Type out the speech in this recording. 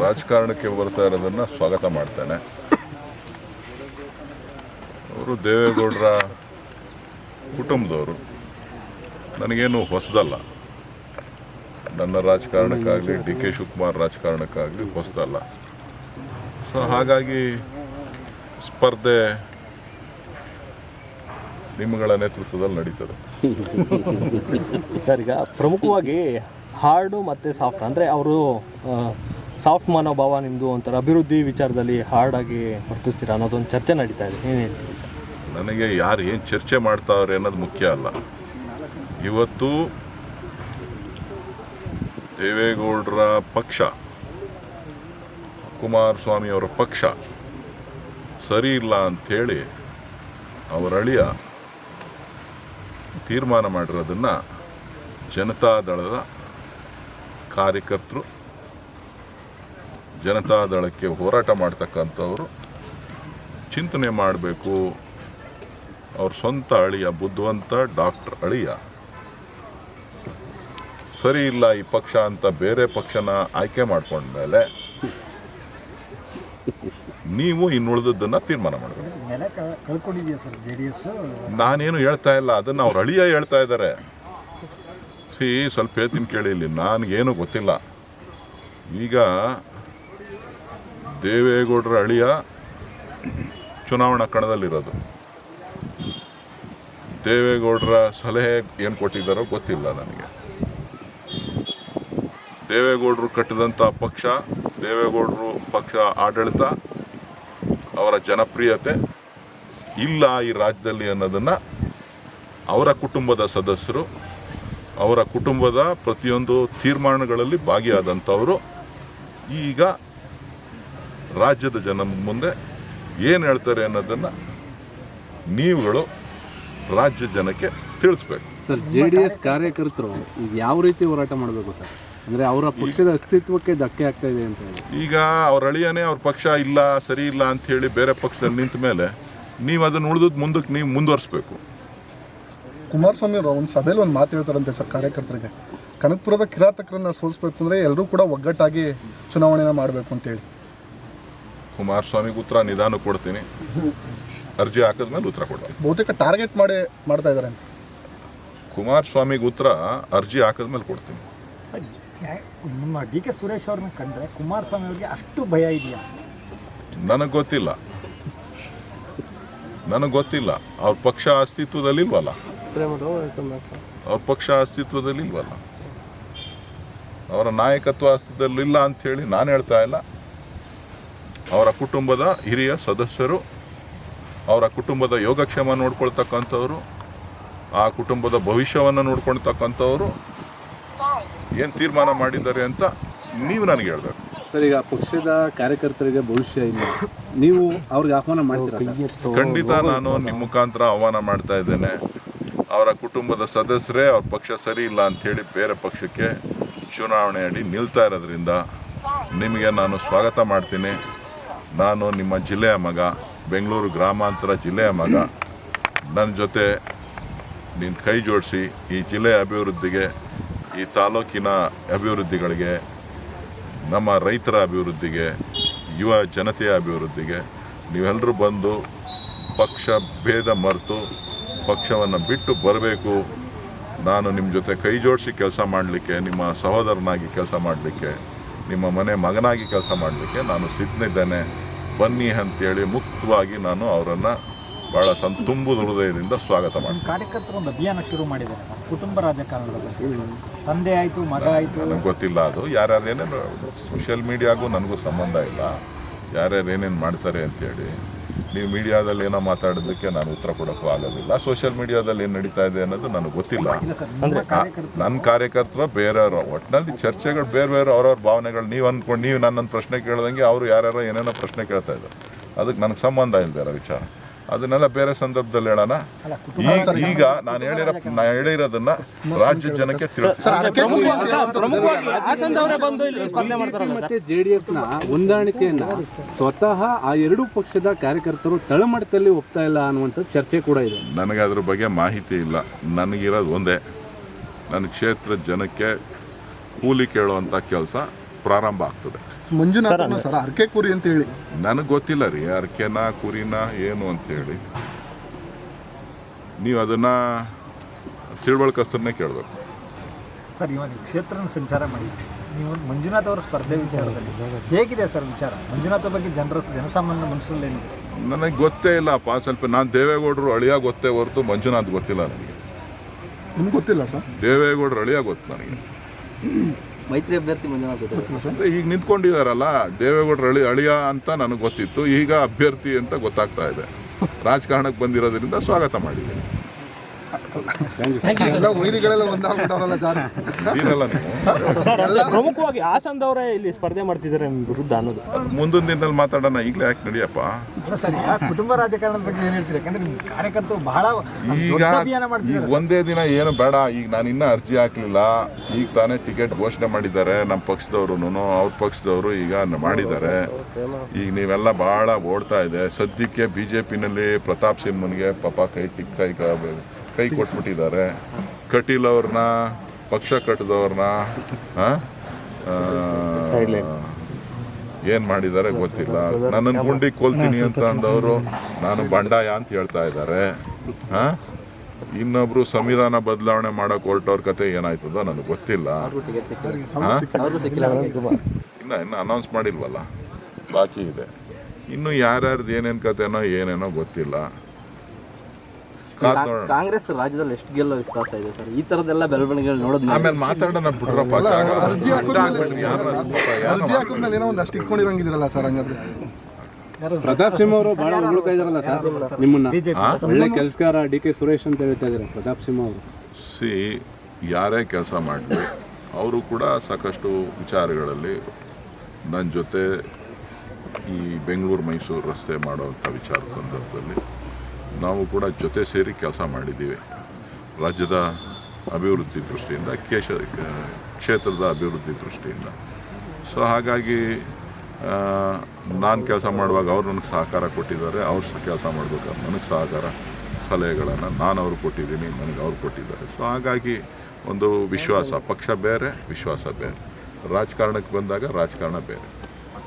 ರಾಜಕಾರಣಕ್ಕೆ ಬರ್ತಾ ಇರೋದನ್ನು ಸ್ವಾಗತ ಮಾಡ್ತೇನೆ. ಅವರು ದೇವೇಗೌಡರ ಕುಟುಂಬದವರು. ನನಗೇನು ಹೊಸದಲ್ಲ. ನನ್ನ ರಾಜಕಾರಣಕ್ಕಾಗಲಿ ಡಿ ಕೆ ಶಿವಕುಮಾರ್ ರಾಜಕಾರಣಕ್ಕಾಗಲಿ ಹೊಸದಲ್ಲ. ಸೊ ಹಾಗಾಗಿ ಸ್ಪರ್ಧೆ ನಿಮ್ಮಗಳ ನೇತೃತ್ವದಲ್ಲಿ ನಡೀತದೆ. ಸರ್ ಈಗ ಪ್ರಮುಖವಾಗಿ ಹಾರ್ಡು ಮತ್ತು ಸಾಫ್ಟ್ ಅಂದರೆ ಅವರು ಸಾಫ್ಟ್ ಮನೋಭಾವ ನಿಮ್ಮದು ಒಂಥರ ಅಭಿವೃದ್ಧಿ ವಿಚಾರದಲ್ಲಿ ಹಾರ್ಡಾಗಿ ವರ್ತಿಸ್ತೀರಾ ಅನ್ನೋದೊಂದು ಚರ್ಚೆ ನಡೀತಾ ಇದೆ. ಏನು ಹೇಳ್ತೀವಿ ಸರ್? ನನಗೆ ಯಾರು ಏನು ಚರ್ಚೆ ಮಾಡ್ತಾವ್ರೆ ಅನ್ನೋದು ಮುಖ್ಯ ಅಲ್ಲ. ಇವತ್ತು ದೇವೇಗೌಡರ ಪಕ್ಷ, ಕುಮಾರಸ್ವಾಮಿಯವರ ಪಕ್ಷ ಸರಿ ಇಲ್ಲ ಅಂಥೇಳಿ ಅವರ ಅಳಿಯ ತೀರ್ಮಾನ ಮಾಡಿರೋದನ್ನು ಜನತಾದಳದ ಕಾರ್ಯಕರ್ತರು ಜನತಾದಳಕ್ಕೆ ಹೋರಾಟ ಮಾಡ್ತಕ್ಕಂಥವರು ಚಿಂತನೆ ಮಾಡಬೇಕು. ಅವ್ರ ಸ್ವಂತ ಅಳಿಯ, ಬುದ್ಧಿವಂತ ಡಾಕ್ಟರ್ ಅಳಿಯ ಸರಿ ಇಲ್ಲ ಈ ಪಕ್ಷ ಅಂತ ಬೇರೆ ಪಕ್ಷನ ಆಯ್ಕೆ ಮಾಡ್ಕೊಂಡ್ಮೇಲೆ ನೀವು ಇನ್ನುಳಿದದ್ದನ್ನ ತೀರ್ಮಾನ ಮಾಡಬೇಕು. ನಾನೇನು ಹೇಳ್ತಾ ಇಲ್ಲ ಅದನ್ನು ಅವ್ರ ಅಳಿಯ ಹೇಳ್ತಾ ಇದ್ದಾರೆ. ಸಿ ಸ್ವಲ್ಪ ಹೇಳ್ತೀನಿ ಕೇಳಿ ಇಲ್ಲಿ ನನಗೇನು ಗೊತ್ತಿಲ್ಲ. ಈಗ ದೇವೇಗೌಡರ ಅಳಿಯ ಚುನಾವಣಾ ಕಣದಲ್ಲಿರೋದು. ದೇವೇಗೌಡರ ಸಲಹೆ ಏನು ಕೊಟ್ಟಿದ್ದಾರೋ ಗೊತ್ತಿಲ್ಲ ನನಗೆ. ದೇವೇಗೌಡರು ಕಟ್ಟಿದಂಥ ಪಕ್ಷ, ದೇವೇಗೌಡರು ಪಕ್ಷ ಆಡಳಿತ ಅವರ ಜನಪ್ರಿಯತೆ ಇಲ್ಲ ಈ ರಾಜ್ಯದಲ್ಲಿ ಅನ್ನೋದನ್ನು ಅವರ ಕುಟುಂಬದ ಸದಸ್ಯರು, ಅವರ ಕುಟುಂಬದ ಪ್ರತಿಯೊಂದು ತೀರ್ಮಾನಗಳಲ್ಲಿ ಭಾಗಿಯಾದಂಥವರು. ಈಗ ರಾಜ್ಯದ ಜನ ಮುಂದೆ ಏನು ಹೇಳ್ತಾರೆ ಅನ್ನೋದನ್ನು ನೀವುಗಳು ರಾಜ್ಯ ಜನಕ್ಕೆ ತಿಳಿಸ್ಬೇಕು. ಸರ್ ಜೆ ಡಿ ಎಸ್ ಕಾರ್ಯಕರ್ತರು ಯಾವ ರೀತಿ ಹೋರಾಟ ಮಾಡಬೇಕು ಸರ್? ಅಂದರೆ ಅವರ ಪಕ್ಷದ ಅಸ್ತಿತ್ವಕ್ಕೆ ಧಕ್ಕೆ ಆಗ್ತಾ ಇದೆ ಅಂತ ಹೇಳಿ. ಈಗ ಅವ್ರ ಅಳಿಯನೇ ಅವ್ರ ಪಕ್ಷ ಇಲ್ಲ ಸರಿ ಇಲ್ಲ ಅಂತ ಹೇಳಿ ಬೇರೆ ಪಕ್ಷದಲ್ಲಿ ನಿಂತ ಮೇಲೆ ನೀವು ಅದನ್ನು ಉಳಿದ್ ಮುಂದಕ್ಕೆ ನೀವು ಮುಂದುವರಿಸ್ಬೇಕು. ಕುಮಾರಸ್ವಾಮಿ ಅವರು ಒಂದು ಸಭೆಯಲ್ಲಿ ಒಂದು ಮಾತು ಹೇಳ್ತಾರಂತೆ ಸರ್ ಕಾರ್ಯಕರ್ತರಿಗೆ. ಕನಕಪುರದ ಕಿರಾತಕರನ್ನ ಸೋಲಿಸ್ಬೇಕು ಅಂದರೆ ಎಲ್ಲರೂ ಕೂಡ ಒಗ್ಗಟ್ಟಾಗಿ ಚುನಾವಣೆನ ಮಾಡಬೇಕು ಅಂತೇಳಿ ಕುಮಾರಸ್ವಾಮಿಗೆ ಉತ್ತರ ನಿಧಾನ ಕೊಡ್ತೀನಿ. ಅರ್ಜಿ ಹಾಕಿದ್ಮೇಲೆ ಉತ್ತರ ಕೊಡ್ತೀನಿ. ಬಹುತೇಕ ಟಾರ್ಗೆಟ್ ಮಾಡಿ ಮಾಡ್ತಾ ಇದ್ದಾರೆ ಅಂತ. ಕುಮಾರಸ್ವಾಮಿಗೆ ಉತ್ತರ ಅರ್ಜಿ ಹಾಕಿದ್ಮೇಲೆ ಕೊಡ್ತೀನಿ. ನಿಮ್ಮ ಡಿ ಕೆ ಸುರೇಶ್ ಅವ್ರನ್ನ ಕಂಡ್ರೆ ಕುಮಾರಸ್ವಾಮಿ ಅವರಿಗೆ ಅಷ್ಟು ಭಯ ಇದೆಯಾ? ನನಗೆ ಗೊತ್ತಿಲ್ಲ. ನನಗೆ ಗೊತ್ತಿಲ್ಲ. ಅವ್ರ ಪಕ್ಷ ಅಸ್ತಿತ್ವದಲ್ಲಿಲ್ವಲ್ಲ? ಅವ್ರ ಪಕ್ಷ ಅಸ್ತಿತ್ವದಲ್ಲಿಲ್ವಲ್ಲ? ಅವರ ನಾಯಕತ್ವ ಅಸ್ತಿತ್ವದಲ್ಲಿ ಇಲ್ಲ ಅಂತ ಹೇಳಿ ನಾನು ಹೇಳ್ತಾ ಇಲ್ಲ. ಅವರ ಕುಟುಂಬದ ಹಿರಿಯ ಸದಸ್ಯರು, ಅವರ ಕುಟುಂಬದ ಯೋಗಕ್ಷೇಮ ನೋಡ್ಕೊಳ್ತಕ್ಕಂಥವ್ರು, ಆ ಕುಟುಂಬದ ಭವಿಷ್ಯವನ್ನು ನೋಡ್ಕೊಳ್ತಕ್ಕಂಥವ್ರು ಏನು ತೀರ್ಮಾನ ಮಾಡಿದ್ದಾರೆ ಅಂತ ನೀವು ನನಗೆ ಹೇಳ್ಬೇಕು. ಸರ್ ಈಗ ಪಕ್ಷದ ಕಾರ್ಯಕರ್ತರಿಗೆ ಭವಿಷ್ಯ ಇಲ್ಲ ನೀವು ಅವ್ರಿಗೆ ಆಹ್ವಾನ ಮಾಡ್ತೀರಾ ಖಂಡಿತ ನಾನು ನಿಮ್ಮ ಮುಖಾಂತರ ಆಹ್ವಾನ ಮಾಡ್ತಾ ಇದ್ದೇನೆ. ಅವರ ಕುಟುಂಬದ ಸದಸ್ಯರೇ ಅವ್ರ ಪಕ್ಷ ಸರಿ ಇಲ್ಲ ಅಂಥೇಳಿ ಬೇರೆ ಪಕ್ಷಕ್ಕೆ ಚುನಾವಣೆ ಅಡಿ ನಿಲ್ತಾ ಇರೋದ್ರಿಂದ ನಿಮಗೆ ನಾನು ಸ್ವಾಗತ ಮಾಡ್ತೀನಿ. ನಾನು ನಿಮ್ಮ ಜಿಲ್ಲೆಯ ಮಗ ಬೆಂಗಳೂರು ಗ್ರಾಮಾಂತರ ಜಿಲ್ಲೆಯ ಮಗ. ನನ್ನ ಜೊತೆ ನೀನು ಕೈ ಜೋಡಿಸಿ ಈ ಜಿಲ್ಲೆಯ ಅಭಿವೃದ್ಧಿಗೆ ಈ ತಾಲೂಕಿನ ಅಭಿವೃದ್ಧಿಗಳಿಗೆ, ನಮ್ಮ ರೈತರ ಅಭಿವೃದ್ಧಿಗೆ, ಯುವ ಜನತೆಯ ಅಭಿವೃದ್ಧಿಗೆ ನೀವೆಲ್ಲರೂ ಬಂದು ಪಕ್ಷ ಭೇದ ಮರೆತು ಪಕ್ಷವನ್ನು ಬಿಟ್ಟು ಬರಬೇಕು. ನಾನು ನಿಮ್ಮ ಜೊತೆ ಕೈ ಜೋಡಿಸಿ ಕೆಲಸ ಮಾಡಲಿಕ್ಕೆ, ನಿಮ್ಮ ಸಹೋದರನಾಗಿ ಕೆಲಸ ಮಾಡಲಿಕ್ಕೆ, ನಿಮ್ಮ ಮನೆ ಮಗನಾಗಿ ಕೆಲಸ ಮಾಡಲಿಕ್ಕೆ ನಾನು ಸಿದ್ಧನಿದ್ದೇನೆ. ಬನ್ನಿ ಅಂತೇಳಿ ಮುಕ್ತವಾಗಿ ನಾನು ಅವರನ್ನು ಭಾಳ ಸಂ ತುಂಬು ಹೃದಯದಿಂದ ಸ್ವಾಗತ ಮಾಡಿ ಮಾಡ್ತೀನಿ. ಕಾರ್ಯಕರ್ತರು ಒಂದು ಅಭಿಯಾನ ಶುರು ಮಾಡಿದ್ದಾರೆ. ಕುಟುಂಬ ರಾಜಕಾರಣದ ಬಗ್ಗೆ. ತಂದೆ ಆಯಿತು ಮಗ ಆಯಿತು. ನನಗೆ ಗೊತ್ತಿಲ್ಲ ಅದು. ಯಾರ್ಯಾರು ಏನೇನು ಸೋಷಿಯಲ್ ಮೀಡಿಯಾಗೂ ನನಗೂ ಸಂಬಂಧ ಇಲ್ಲ. ಯಾರ್ಯಾರು ಏನೇನು ಮಾಡ್ತಾರೆ ಅಂತೇಳಿ. ನೀವು ಮೀಡಿಯಾದಲ್ಲಿ ಏನೋ ಮಾತಾಡೋದಕ್ಕೆ ನಾನು ಉತ್ತರ ಕೊಡೋಕ್ಕೂ ಆಗೋದಿಲ್ಲ. ಸೋಷಿಯಲ್ ಮೀಡಿಯಾದಲ್ಲಿ ಏನು ನಡೀತಾ ಇದೆ ಅನ್ನೋದು ನನಗೆ ಗೊತ್ತಿಲ್ಲ. ನನ್ನ ಕಾರ್ಯಕರ್ತರು ಬೇರೆಯವರು. ಒಟ್ಟಿನಲ್ಲಿ ಚರ್ಚೆಗಳು ಬೇರೆ ಬೇರೆ ಅವ್ರವ್ರ ಭಾವನೆಗಳು. ನೀವು ಅಂದ್ಕೊಂಡು ನೀವು ನನ್ನೊಂದು ಪ್ರಶ್ನೆ ಕೇಳ್ದಂಗೆ ಅವರು ಯಾರ್ಯಾರೋ ಏನೇನೋ ಪ್ರಶ್ನೆ ಕೇಳ್ತಾ ಇದ್ದಾರೆ. ಅದಕ್ಕೆ ನನಗೆ ಸಂಬಂಧ ಇಲ್ಲದೆ ಇರೋ ವಿಚಾರ. ಅದನ್ನೆಲ್ಲ ಬೇರೆ ಸಂದರ್ಭದಲ್ಲಿ ಹೇಳೋಣ. ಈಗ ನಾನು ಹೇಳಿರೋ ನಾನು ಹೇಳಿರೋದನ್ನ ರಾಜ್ಯ ಜನಕ್ಕೆ ಮತ್ತೆ ಜೆ ಡಿ ಎಸ್ನ ಹೊಂದಾಣಿಕೆಯನ್ನ ಸ್ವತಃ ಆ ಎರಡೂ ಪಕ್ಷದ ಕಾರ್ಯಕರ್ತರು ತಳಮಟ್ಟದಲ್ಲಿ ಒಪ್ತಾ ಇಲ್ಲ ಅನ್ನುವಂಥ ಚರ್ಚೆ ಕೂಡ ಇದೆ. ನನಗೆ ಅದ್ರ ಬಗ್ಗೆ ಮಾಹಿತಿ ಇಲ್ಲ. ನನಗಿರೋದು ಒಂದೇ. ನನ್ನ ಕ್ಷೇತ್ರದ ಜನಕ್ಕೆ ಕೂಲಿ ಕೇಳುವಂಥ ಕೆಲಸ ಪ್ರಾರಂಭ ಆಗ್ತದೆ. ಮಂಜುನಾಥನ ಸರ್ ಅರ್ಕೆ ಕುರಿ ಅಂತ ಹೇಳಿ. ನನಗೆ ಗೊತ್ತಿಲ್ಲ ರೀ ಅರ್ಕೆನ ಕುರಿನ ಏನು ಅಂತ ಹೇಳಿ. ನೀವು ಅದನ್ನು ತಿಳುವಳಿಕಸ್ತರನ್ನೇ ಕೇಳಬೇಕು. ಸರ್ ಇವಾಗ ಕ್ಷೇತ್ರ ಕ್ಷೇತ್ರನ ಸಂಚಾರ ಮಾಡಿ ನೀವು ಮಂಜುನಾಥ್ ಅವರ ಸ್ಪರ್ಧೆ ವಿಚಾರದಲ್ಲಿ ಹೇಗಿದೆ ಸರ್ ವಿಚಾರ? ಮಂಜುನಾಥ ಬಗ್ಗೆ ಜನರ ಜನಸಾಮಾನ್ಯ ಮನಸ್ಸಲ್ಲಿ ನನಗೆ ಗೊತ್ತೇ ಇಲ್ಲಪ್ಪ ಸ್ವಲ್ಪ ನಾನು ದೇವೇಗೌಡರು ಅಳಿಯ ಗೊತ್ತೇ ಹೊರತು ಮಂಜುನಾಥ್ ಗೊತ್ತಿಲ್ಲ ನನಗೆ. ನಿಮ್ಗೆ ಗೊತ್ತಿಲ್ಲ ಸರ್? ದೇವೇಗೌಡರು ಅಳಿಯ ಗೊತ್ತು ನನಗೆ. ಮೈತ್ರಿ ಅಭ್ಯರ್ಥಿ ಮಂಜುನಾಥ್ ಅಂದ್ರೆ ಈಗ ನಿಂತ್ಕೊಂಡಿದಾರಲ್ಲ ದೇವೇಗೌಡರು ಅಳಿ ಅಳಿಯ ಅಂತ ನನಗೆ ಗೊತ್ತಿತ್ತು. ಈಗ ಅಭ್ಯರ್ಥಿ ಅಂತ ಗೊತ್ತಾಗ್ತಾ ಇದೆ. ರಾಜಕಾರಣಕ್ಕೆ ಬಂದಿರೋದ್ರಿಂದ ಸ್ವಾಗತ ಮಾಡಿದ್ದೀನಿ. ಎಲ್ಲ ವೈರಿಗಳೆಲ್ಲ ಒಂದಾಗ್ಬಿಟ್ಟವ್ರಲ್ಲ ಸರ್ ಅಂದ್ರೆ ಪ್ರಮುಖವಾಗಿ ಹಾಸನದವರೇ ಇಲ್ಲಿ ಸ್ಪರ್ಧೆ ಮಾಡ್ತಿದ್ದಾರೆ ನಿಮ್ಮ ವಿರುದ್ಧ ಅನ್ನೋದು. ಮುಂದಿನ ದಿನದಲ್ಲಿ ಮಾತಾಡೋಣ ಈಗಲೇ ಯಾಕೆ ನಡಿಯಪ್ಪ? ಸರ್ ಈಗ ಕುಟುಂಬ ರಾಜಕಾರಣದ ಬಗ್ಗೆ ಏನು ಹೇಳ್ತೀರಿ? ಯಾಕಂದ್ರೆ ನಿಮ್ಮ ಕಾರ್ಯಕರ್ತರು ಬಹಳ ಈಗ ದೊಡ್ಡ ಅಭಿಯಾನ ಈಗ ಒಂದೇ ದಿನ ಏನು ಬೇಡ ಈಗ ನಾನು ಇನ್ನೂ ಅರ್ಜಿ ಹಾಕ್ಲಿಲ್ಲ. ಈಗ ತಾನೇ ಟಿಕೆಟ್ ಘೋಷಣೆ ಮಾಡಿದ್ದಾರೆ. ನಮ್ಮ ಪಕ್ಷದವರು ಅವ್ರ ಪಕ್ಷದವರು ಈಗ ಮಾಡಿದ್ದಾರೆ. ಈಗ ನೀವೆಲ್ಲ ಬಹಳ ಓಡ್ತಾ ಇದೆ. ಸದ್ಯಕ್ಕೆ ಬಿ ಜೆ ಪಿನಲ್ಲಿ ಪ್ರತಾಪ್ ಸಿಂಹನ್ಗೆ ಪಾಪ ಕೈ ಟಿಕ್ ಕೈ ಕ- ಕೊಟ್ಬಿಟ್ಟಿದ್ದಾರೆ. ಕಟೀಲ್ ಅವ್ರನ್ನ ಪಕ್ಷ ಕಟ್ಟಿದವ್ರನ್ನ ಏನು ಮಾಡಿದ್ದಾರೆ ಗೊತ್ತಿಲ್ಲ. ನನ್ನನ್ನು ಗುಂಡಿ ಕೊಲ್ತೀನಿ ಅಂತ ಅಂದವರು ನಾನು ಬಂಡಾಯ ಅಂತ ಹೇಳ್ತಾ ಇದ್ದಾರೆ. ಹಾಂ ಇನ್ನೊಬ್ರು ಸಂವಿಧಾನ ಬದಲಾವಣೆ ಮಾಡೋಕೆ ಹೊರಟವ್ರ ಕತೆ ಏನಾಯ್ತದೋ ನನಗೆ ಗೊತ್ತಿಲ್ಲ. ಇಲ್ಲ ಇನ್ನು ಅನೌನ್ಸ್ ಮಾಡಿಲ್ವಲ್ಲ? ಬಾಕಿ ಇದೆ. ಇನ್ನು ಯಾರ್ಯಾರ್ದು ಏನೇನು ಕತೆನೋ ಏನೇನೋ ಗೊತ್ತಿಲ್ಲ. ಕಾದ್ ನೋಡೋಣ ಕಾಂಗ್ರೆಸ್ ರಾಜ್ಯದಲ್ಲಿ ಎಷ್ಟು ಗೆಲ್ಲೋ ವಿಶ್ವಾಸ ಇದೆ ಸರ್? ಈ ತರದೆಲ್ಲ ಬೆಳವಣಿಗೆಗಳು ನೋಡೋದು ಆಮೇಲೆ ಮಾತಾಡೋಣ ಬಿಡ್ರಪ್ಪ ಜಾಗ. ಅರ್ಜಿ ಹಾಕಿದ್ಮೇಲೆ- ಅರ್ಜಿ ಹಾಕಿದ್ಮೇಲೆ ಏನೋ ಒಂದಷ್ಟು ಇಟ್ಕೊಂಡಿರಂಗಿದಿರಲ್ಲ ಸರ್ ಹಂಗಾದ್ರೆ. ಪ್ರತಾಪ್ ಸಿಂಹ ಅವರು ಬಹಳ ಉಳ್ತಾ ಇದಾರಲ್ಲ ಸರ್? ನಿಮ್ಮನ್ನ. ಒಳ್ಳೆ ಕೆಲಸಗಾರ ಡಿ ಕೆ ಸುರೇಶ್ ಅಂತ ಹೇಳ್ತಾ ಇದ್ದಾರೆ ಪ್ರತಾಪ್ ಸಿಂಹ ಅವರು. ಸಿ ಯಾರೇ ಕೆಲಸ ಮಾಡಲಿ ಅವರು ಕೂಡ ಸಾಕಷ್ಟು ವಿಚಾರಗಳಲ್ಲಿ ನನ್ನ ಜೊತೆ ಈ ಬೆಂಗಳೂರು ಮೈಸೂರು ರಸ್ತೆ ಮಾಡುವಂಥ ವಿಚಾರ ಸಂದರ್ಭದಲ್ಲಿ ನಾವು ಕೂಡ ಜೊತೆ ಸೇರಿ ಕೆಲಸ ಮಾಡಿದ್ದೀವಿ. ರಾಜ್ಯದ ಅಭಿವೃದ್ಧಿ ದೃಷ್ಟಿಯಿಂದ ಕೇಶ ಕ್ಷೇತ್ರದ ಅಭಿವೃದ್ಧಿ ದೃಷ್ಟಿಯಿಂದ. ಸೊ ಹಾಗಾಗಿ ನಾನು ಕೆಲಸ ಮಾಡುವಾಗ ಅವ್ರು ನನಗೆ ಸಹಕಾರ ಕೊಟ್ಟಿದ್ದಾರೆ, ಅವ್ರು ಕೆಲಸ ಮಾಡಬೇಕಾದ್ರೆ ನನಗೆ ಸಹಕಾರ, ಸಲಹೆಗಳನ್ನು ನಾನು ಅವ್ರು ಕೊಟ್ಟಿದ್ದೀನಿ, ನನಗೆ ಅವ್ರು ಕೊಟ್ಟಿದ್ದಾರೆ. ಸೊ ಹಾಗಾಗಿ ಒಂದು ವಿಶ್ವಾಸ, ಪಕ್ಷ ಬೇರೆ, ವಿಶ್ವಾಸ ಬೇರೆ. ರಾಜಕಾರಣಕ್ಕೆ ಬಂದಾಗ ರಾಜಕಾರಣ ಬೇರೆ.